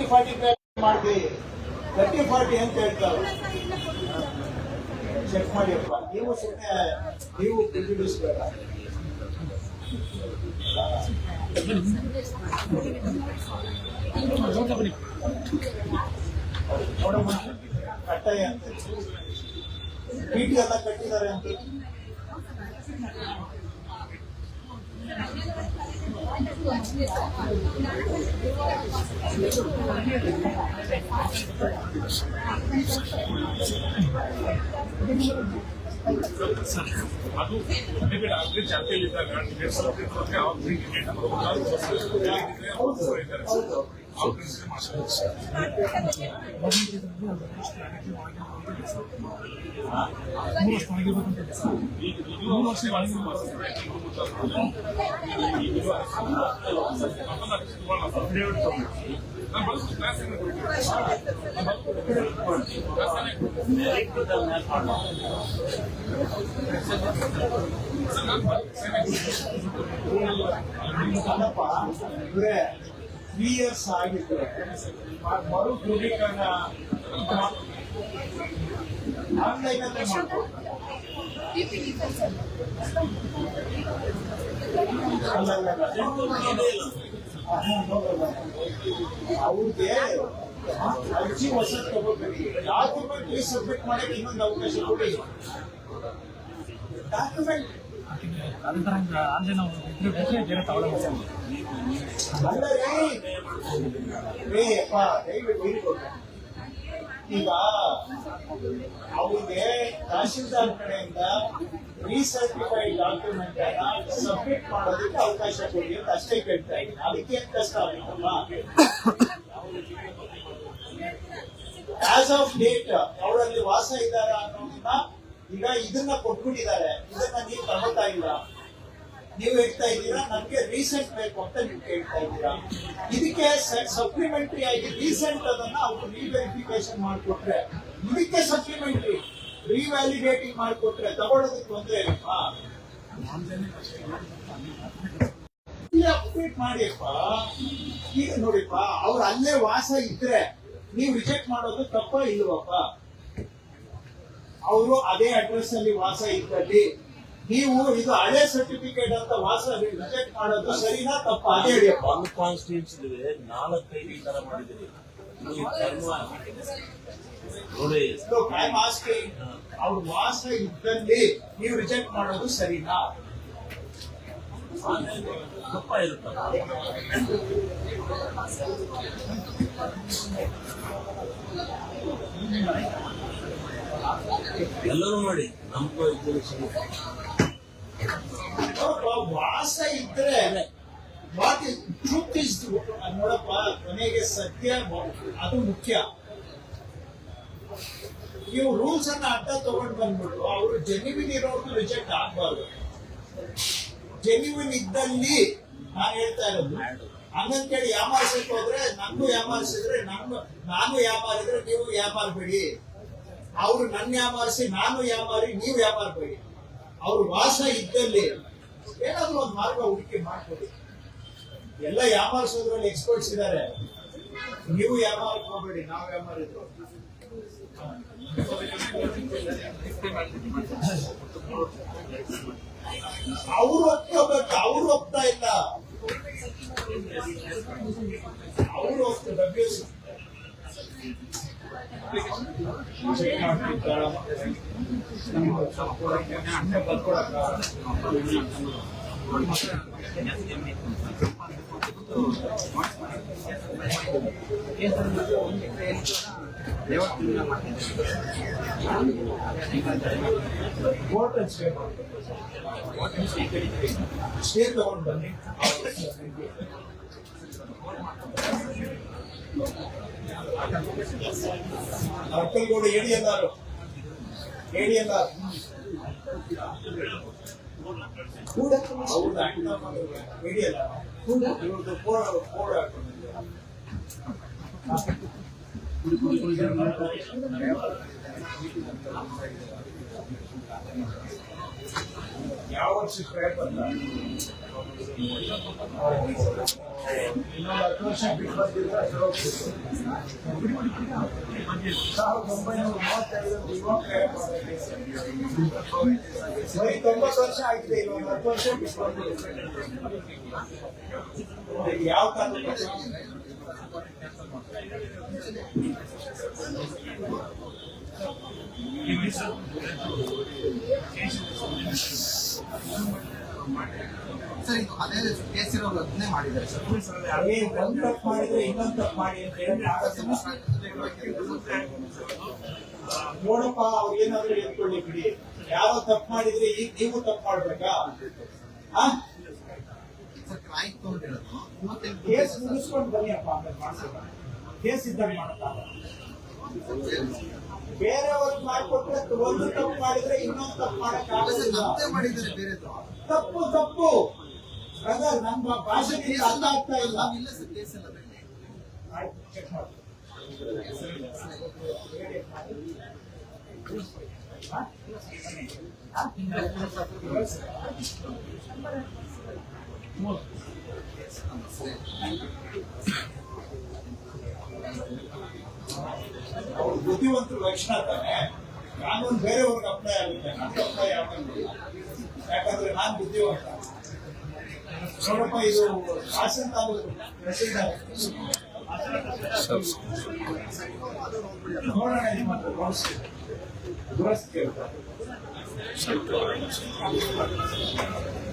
Thirty forty ಮಾಡಿ thirty forty ಅಂತ ಹೇಳ್ತಾರೆ ಚೆಕ್ ಮಾಡಿಯಪ್ಪ ನೀವು ಸುಮ್ಮನೆ ನೀವು ಬಿಡಿಸ್ಬೇಡ ನೋಡಮ್ಮ ಕಟ್ಟಾಯ ಅಂತ ಬೀಟಿ ಎಲ್ಲ ಕಟ್ಟಿದ್ದಾರೆ ಅಂತ ಅದು ಡೆಬಿಟ್ ಆದ್ರೆ ಚಾಲ್ತಿಯಲ್ಲಿ ಇದ್ದಾಗ ಟಿಕೆಟ್ ಸೆಲೆಕ್ಟ್ ಕೊಟ್ಟರೆ ಅವ್ರು ಫ್ರೀ ಟಿಕೆಟ್ ಹೌದು ಇದ್ದಾರೆ ಹೌದು ಮೂರು ವರ್ಷ ಅಲ್ಲಪ್ಪ ಇವ್ರೆ ತ್ರೀ ಇಯರ್ಸ್ ಆಗಿದ್ರೆ ಮ- ಮರು ದೃಢೀಕರಣ ಆನ್ಲೈನ್ ಅಲ್ಲೇ ಮಾಡ್ಬೋದು ಅಲ್ಲ, ಅಲ್ಲ, ಅಲ್ಲ. ಅವ್ರಿಗೆ ಅರ್ಜಿ ಹೊಸ ತಗೋಬೇಡಿ ಡಾಕ್ಯುಮೆಂಟ್ ಸಬ್ಮಿಟ್ ಮಾಡಕ್ಕೆ ಇನ್ನೊಂದು ಅವಕಾಶ ಕೊಡಿ ಡಾಕ್ಯುಮೆಂಟ್ ಈಗ ಅವ್ರಿಗೆ ತಹಶೀಲ್ದಾರ್ ಕಡೆಯಿಂದ ರೀಸರ್ಟಿಫೈಡ್ ಡಾಕ್ಯುಮೆಂಟ್ ಅನ್ನ ಸಬ್ಮಿಟ್ ಮಾಡೋದಕ್ಕೆ ಅವಕಾಶ ಕೊಡಿ ಅಂತ ಅಷ್ಟೇ ಕೇಳ್ತಾ ಇದ್ದೀನಿ ಅದಕ್ಕೆ ಏನ್ ಕಷ್ಟ ಆಗುತ್ತಲ್ಲ ಆಸ್ ಆಫ್ ಡೇಟ್ ಅವರಲ್ಲಿ ವಾಸ ಇದ್ದಾರಾ ಅನ್ನೋದನ್ನ ಈಗ ಇದನ್ನ ಕೊಟ್ಬಿಟ್ಟಿದ್ದಾರೆ. ಇದನ್ನ ನೀವು ತಗೋತಾ ಇಲ್ಲ ನೀವು ಹೇಳ್ತಾ ಇದ್ದೀರಾ? ನಮ್ಗೆ ರೀಸೆಂಟ್ ಬೇಕು ಅಂತ ನೀವು ಕೇಳ್ತಾ ಇದ್ದೀರಾ? ಇದಕ್ಕೆ ಸಪ್ಲಿಮೆಂಟರಿ ಆಗಿ ರೀಸೆಂಟ್ ಅದನ್ನ ಅವರು ರಿವೆರಿಫಿಕೇಶನ್ ಮಾಡಿಕೊಟ್ರೆ, ಇದಕ್ಕೆ ಸಪ್ಲಿಮೆಂಟರಿ ರೀವ್ಯಾಲಿಡೇಟಿಂಗ್ ಮಾಡಿಕೊಟ್ರೆ ತಗೊಳ್ಳೋದಕ್ಕೆ ತೊಂದರೆ ಇಲ್ಲಪ್ಪ ಅಪ್ಡೇಟ್ ಮಾಡಿಯಪ್ಪ. ಈಗ ನೋಡಿಪ್ಪ ಅವ್ರು ಅಲ್ಲೇ ವಾಸ ಇದ್ರೆ, ನೀವು ರಿಜೆಕ್ಟ್ ಮಾಡೋದು ತಪ್ಪ ಇಲ್ವಪ್ಪ? ಅವರು ಅದೇ ಅಡ್ರೆಸ್ನಲ್ಲಿ ವಾಸ ಇದ್ದಲ್ಲಿ ನೀವು ಇದು ಹಳೆ ಸರ್ಟಿಫಿಕೇಟ್ ಅಂತ ವಾಸ ರಿಜೆಕ್ಟ್ ಮಾಡೋದು ಸರಿನಾ ತಪ್ಪ ಅದೇ ಹೇಳಿಯಪ್ಪ ಇದೆ ನಾಲ್ಕೈದು ಈ ತರ ಆಸ್ಕಿಂಗ್ ಅವ್ರ ವಾಸ ಇದ್ದಲ್ಲಿ ನೀವು ರಿಜೆಕ್ಟ್ ಮಾಡೋದು ಸರಿನಾ? ತಪ್ಪ ಇರುತ್ತಲ್ಲ. ಎಲ್ಲರೂ ಮಾಡಿ ನಮ್ಗೂ ವಾಸ ಇದ್ರೆ ಮಾತು ಟ್ರೂತ್ ಇಸ್ ನೋಡಪ್ಪ, ಕೊನೆಗೆ ಸತ್ಯ ಅದು ಮುಖ್ಯ. ನೀವು ರೂಲ್ಸ್ ಅನ್ನ ಅಡ್ಡ ತಗೊಂಡ್ ಬಂದ್ಬಿಟ್ಟು ಅವರು ಜೆನ್ಯುವಿನ್ ಇರೋರ್ದು ರಿಜೆಕ್ಟ್ ಆಗ್ಬಾರ್ದು. ಜೆನ್ಯುವಿನ್ ಇದ್ದಲ್ಲಿ ನಾನು ಹೇಳ್ತಾ ಇರೋದು ಹಂಗಂತೇಳಿ ಯಾಮಾರಿಸಕ್ ಹೋದ್ರೆ ನನ್ಗೂ ಯಾಮಾರಿಸಿದ್ರೆ ನಾನು ನಾನು ಇದ್ರೆ ನೀವು ಯಾಮಾರ್ಬೇಡಿ. ಅವ್ರು ನನ್ನ ವ್ಯಾಪಾರಿಸಿ, ನಾನು ವ್ಯಾಪಾರಿ, ನೀವು ಯಾಮಾರ್ಬೇಡಿ ಅವ್ರ ವಾಸ ಇದ್ದಲ್ಲಿ ಏನಾದರೂ ಒಂದು ಮಾರ್ಗ ಹುಡುಕಿ ಮಾಡ್ಕೊಡಿ ಎಲ್ಲ ವ್ಯಾಪಾರಿಸೋದ್ರಲ್ಲಿ ಎಕ್ಸ್ಪರ್ಟ್ಸ್ ಇದ್ದಾರೆ. ನೀವು ವ್ಯಾಪಾರಕ್ಕೆ ಹೋಗ್ಬೇಡಿ ನಾವು ಯಾಮಾರಿದ್ರು ಅವ್ರು ಒಪ್ಕೋಬೇಕು, ಅವ್ರು ಒಪ್ತಾ ಇಲ್ಲ. ಅವ್ರು ಒಪ್ತು ಡಬ್ಲ್ಯೂ ಹೋಟೆಲ್ ಸ್ಟೇ ಸ್ಟೇ ತಗೊಂಡು ಬನ್ನಿ అక్కలు కూడా ఏడి అన్నారు ఏడి అన్నారు కూడా అవునా ఏడి అన్నారు కూడా కూడా కూడా ఇప్పుడు ಯಾವ ವರ್ಷಕ್ಕೆ ಪ್ರಯತ್ನ ಇನ್ನೊಂದು ಹತ್ತು ವರ್ಷ ಬಿಟ್ಟು ಹೋಗ್ತಿತ್ತು. ಸಾವಿರದ ಒಂಬೈನೂರ ಮೂವತ್ತೈದರಲ್ಲಿ. ಬರೀ ತೊಂಬತ್ತು ವರ್ಷ ಆಯ್ತು ವರ್ಷ ಯಾವ ಸರ್ ಇದು ಅದೇ ಕೇಸ್ ಇರೋರು ಅದನ್ನೇ ಮಾಡಿದ್ದಾರೆ ಸರ್. ಅದೇ ಒಂದ್ ತಪ್ಪು ಮಾಡಿದ್ರೆ ಇನ್ನೊಂದ್ ತಪ್ಪು ಮಾಡಿ ಅಂತ ಹೇಳಿದ್ರೆ ಆಗತ್ತೆ. ನೋಡಪ್ಪ ಅವ್ರು ಏನಾದ್ರು ಎತ್ಕೊಳ್ಳಿ ಬಿಡಿ. ಯಾವ ತಪ್ಪು ಮಾಡಿದ್ರೆ ಈಗ ನೀವು ತಪ್ಪು ಮಾಡ್ಬೇಕಾ? ಕ್ರಾಯ್ ತಗೊಂಡಿರೋದು ಕೇಸ್ ಮುಗಿಸ್ಕೊಂಡು ಬನ್ನಿ ಅಪ್ಪ ಕೇಸ್ ಇದ್ದಾಗ ಮಾಡಕ್ಕಾಗ ಬೇರೆಯವ್ರಿಗೆ ಮಾಡ್ಕೊಟ್ರೆ ಒಂದು ತಪ್ಪು ಮಾಡಿದ್ರೆ ಇನ್ನೊಂದು ತಪ್ಪು ಮಾಡಕ್ ಅಲ್ಲ ಸರ್ ನಮ್ದೇ ಆಗೋದಿಲ್ಲ ಮಾಡಿದ್ದಾರೆ ಬೇರೆ ತಪ್ಪು ತಪ್ಪು. ಬ್ರದರ್ ನಮ್ಮ ಭಾಷೆಗೆ ಅರ್ಥ ಆಗ್ತಾ ಇಲ್ಲ. ನಾವಿಲ್ಲ ಸರ್ ಕೇಸ್ ಎಲ್ಲ ಅವ್ರು ಬುದ್ಧಿವಂತರು ಲಕ್ಷಣ ತಾನೆ. ಕಾನೂನು ಬೇರೆಯವ್ರಿಗೆ ಅಪ್ಲೈ ಆಗುತ್ತೆ. ನನಗೆ ಅಪ್ಲೈ ಆಗಂಗಿಲ್ಲ. ಯಾಕಂದ್ರೆ ನಾನು ಬುದ್ಧಿವಂತ. ನೋಡಪ್ಪ ಇದು ಹಾಸನ ನೋಡೋಣ ಹತ್ರ ದುರಸ್ತಿ ದುರಸ್ತಿ ಕೇಳ್ತಾರೆ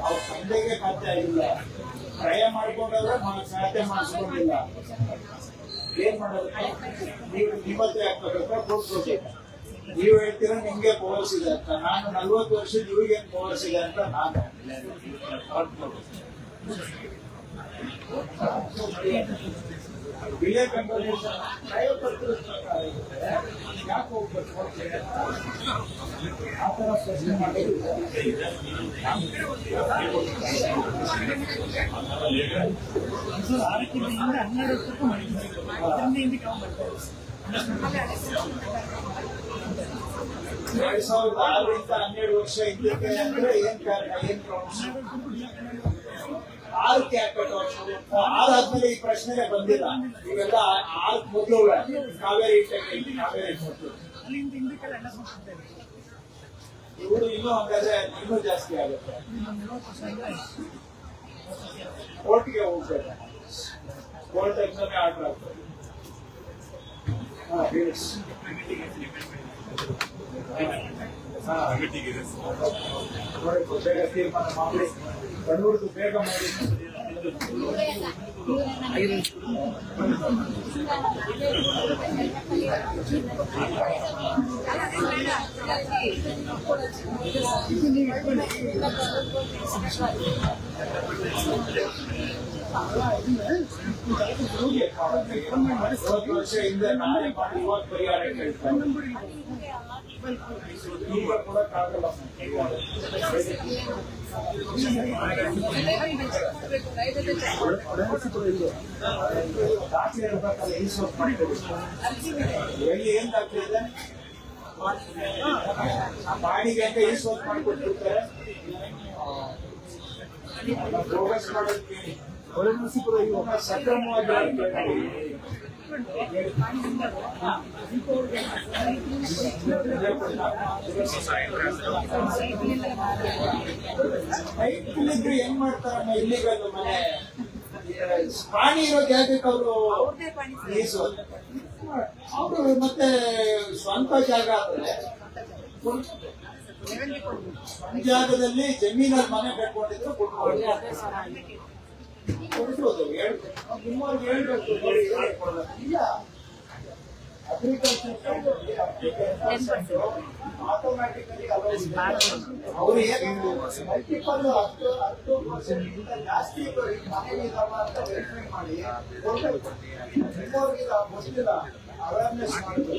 ಅವ್ರ ತಂದೆಗೆ ಸಾಧ್ಯ ಆಗಿಲ್ಲ ಖಾತೆ ಮಾಡಿಸ್ಕೊಂಡಿಲ್ಲ ಏನ್ ಮಾಡೋದು? ನೀವು ಹೇಳ್ತೀರಾ, ನಿಮ್ಗೆ ಪವರ್ಸ್ ಇದೆ ಅಂತ. ನಾನು ನಲ್ವತ್ತು ವರ್ಷದ ಇವ್ರಿಗೆ ಪವರ್ಸ್ ಇದೆ ಅಂತ ನಾನು ವಿಲೇ ಆರಕ್ಕಿಂತ ಹನ್ನೆರಡು ವರ್ಷಕ್ಕೂ ಮಾಡಿದ್ದೀವಿ ಅದರಿಂದ ಸಾವಿರದ ಆರರಿಂದ ಹನ್ನೆರಡು ವರ್ಷ ಇದ್ದಕ್ಕೆ ಅಂದ್ರೆ ಏನ್ ಕಾರಣ, ಏನ್ ಪ್ರಾಬ್ಲಮ್ ಆರಕ್ಕೆ ಯಾಕೆ ಕಟ್ಟೋದು ಆರು ಆದ್ಮೇಲೆ ಈ ಪ್ರಶ್ನೆಗೆ ಬಂದಿಲ್ಲ. ಇವೆಲ್ಲ ಆರು ಮೊದಲು ಕಾವೇರಿ ಕಾವೇರಿ ಮೊದಲು ಇವರು ಇನ್ನೂ ಹಂಗಾದ್ರೆ ಇನ್ನೂ ಜಾಸ್ತಿ ಆಗುತ್ತೆ. ಕೋರ್ಟ್ಗೆ ಹೋಗ್ಬೇಕು. ಕೋರ್ಟ್ ಆರ್ಡರ್ ಆಗ್ತದೆ. ಹಾ, ಹೇಳಿ. ಹಾ ನೋಡಿ, ಬೇಗ ತೀರ್ಮಾನ ಮಾಡಿ ಬಡವ್ರದ್ದು ಬೇಗ ಮಾಡಿ ಇವತ್ತು ವರ್ಷ ಹಿಂದೆ ನಾನೇ ಮಾಡಿ ಇವತ್ತು ಪರಿಹಾರ ಕೇಳ್ತಾರೆ ಈಗ ಕೊಡಕ್ಕಾಗಲ್ಲ ದಾಖಲೆ ಇರ್ಬೇಕಲ್ಲ ಇನ್ಸೂರ್ ಮಾಡಿದ್ರು ಎಲ್ಲಿ ಏನ್ ದಾಖಲೆ ಇದೆ ಆ ಬಾಡಿಗೆ ಅಂತ ಇನ್ಸೂರ್ ಮಾಡಿಕೊಟ್ಟಿರ್ತಾರೆ ಬೋಗಸ್ ಮಾಡೋದಕ್ಕೆ ಸಕ್ರಮವಾಗಿ ಇಲ್ಲಿದ್ರು ಹೆಂಗ್ ಮಾಡ್ತಾರಮ್ಮ ಇಲ್ಲಿಗಲ್ ಮನೆ. ಪ್ರಾಣಿ ಇರೋ ಜಾಗಕ್ಕೆ ಅವರು ಅವರು ಮತ್ತೆ ಸ್ವಂತ ಜಾಗ ಆದ್ರೆ. ಜಾಗದಲ್ಲಿ ಜಮೀನಲ್ಲಿ ಮನೆ ಕಟ್ಕೊಂಡಿದ್ರು ಕೊಡ್ಬೋದು. ಆಟೋಮ್ಯಾಟಿಕಲಿ ಅವರು ಏನು ಮಲ್ಟಿಪಲ್ ಹತ್ತು ಹತ್ತು ಪರ್ಸೆಂಟ್ ಜಾಸ್ತಿ ಮನೆ ಇದಾವ ಅಂತ ವೆರಿಫೈ ಮಾಡಿ ಕೊಡ್ಬೇಕು ನಿಮ್ಮವ್ರಿಗೆ ಗೊತ್ತಿಲ್ಲ ಅವೇರ್ನೆಸ್ ಮಾಡಬೇಕು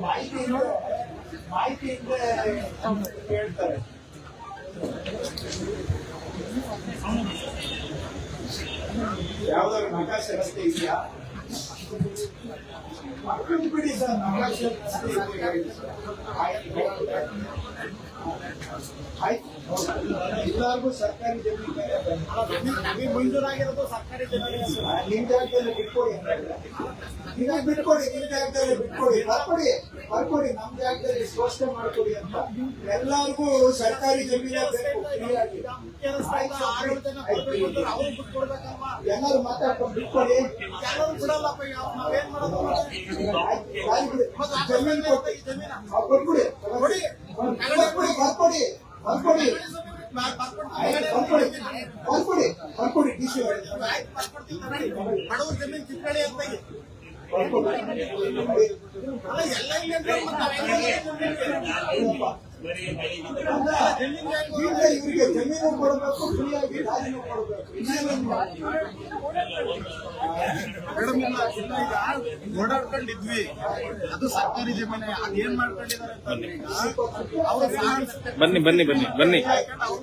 ಮಾಹಿತಿ ಮಾಹಿತಿ ಇದ್ರೆ ಹೇಳ್ತಾರೆ ಯಾವ್ದಾದ್ರು ನಕಾಶೆ ರಸ್ತೆ ಇದೆಯಾ? ಬಿಡಿ ಸರ್, ನಕಾಶೆ ರಸ್ತೆ ಎಲ್ಲರಿಗೂ ಸರ್ಕಾರಿ ಜಮೀನು ಮಂಜೂರಾಗಿರೋದು ಸರ್ಕಾರಿ ಜಮೀನು ನಿಮ್ ಜಾಗದಲ್ಲಿ ಬಿಟ್ಕೊಡಿ. ಈಗ ಬಿಟ್ಕೊಡಿ, ನಿಮ್ ಜಾಗದಲ್ಲಿ ಬಿಟ್ಕೊಡಿ. ಬರ್ಕೊಡಿ. ಬರ್ಕೊಡಿ ನಮ್ ಜಾಗದಲ್ಲಿ ಘೋಷಣೆ ಮಾಡ್ಕೊಡಿ ಅಂತ ಎಲ್ಲರಿಗೂ ಸರ್ಕಾರಿ ಜಮೀನು. ಎಲ್ಲರೂ ಮಾತಾಡ್ಕೊಂಡು ಬಿಟ್ಕೊಡಿ ಜಮೀನು ಕೊಟ್ಬಿಡಿ ಕೊಡಿ ಬರ್ಕೊಡಿ ಬರ್ಕೊಡಿ ಬರ್ಕೊಡಿ ಬರ್ಕೊಡಿ ಸಿ ಬಡವ್ರ ಜಮೀನು ಕಿತ್ಕೊಳ್ಳಿ ಅಂತ ಹೇಳಿ. ಇವರಿಗೆ ಜಮೀನು ಕೊಡಬೇಕು ಫ್ರೀಯಾಗಿ ಮೇಡಮ್ ಇಲ್ಲ ಇಲ್ಲ ಈಗ ಓಡಾಡ್ಕೊಂಡಿದ್ವಿ. ಅದು ಸರ್ಕಾರಿ ಜಮೀನೆ ಅದೇನ್ ಮಾಡ್ಕೊಂಡಿದ್ದಾರೆ ಬನ್ನಿ. ಬನ್ನಿ ಬನ್ನಿ ಬನ್ನಿ ಅವರು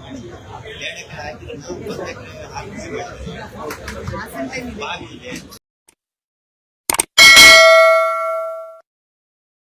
ಮುಪ್ಪತ್ತಕ್ಕೆ ಹಾಕಿಸಿದ್ದಾರೆ ಬಾಗಿಲಿದೆ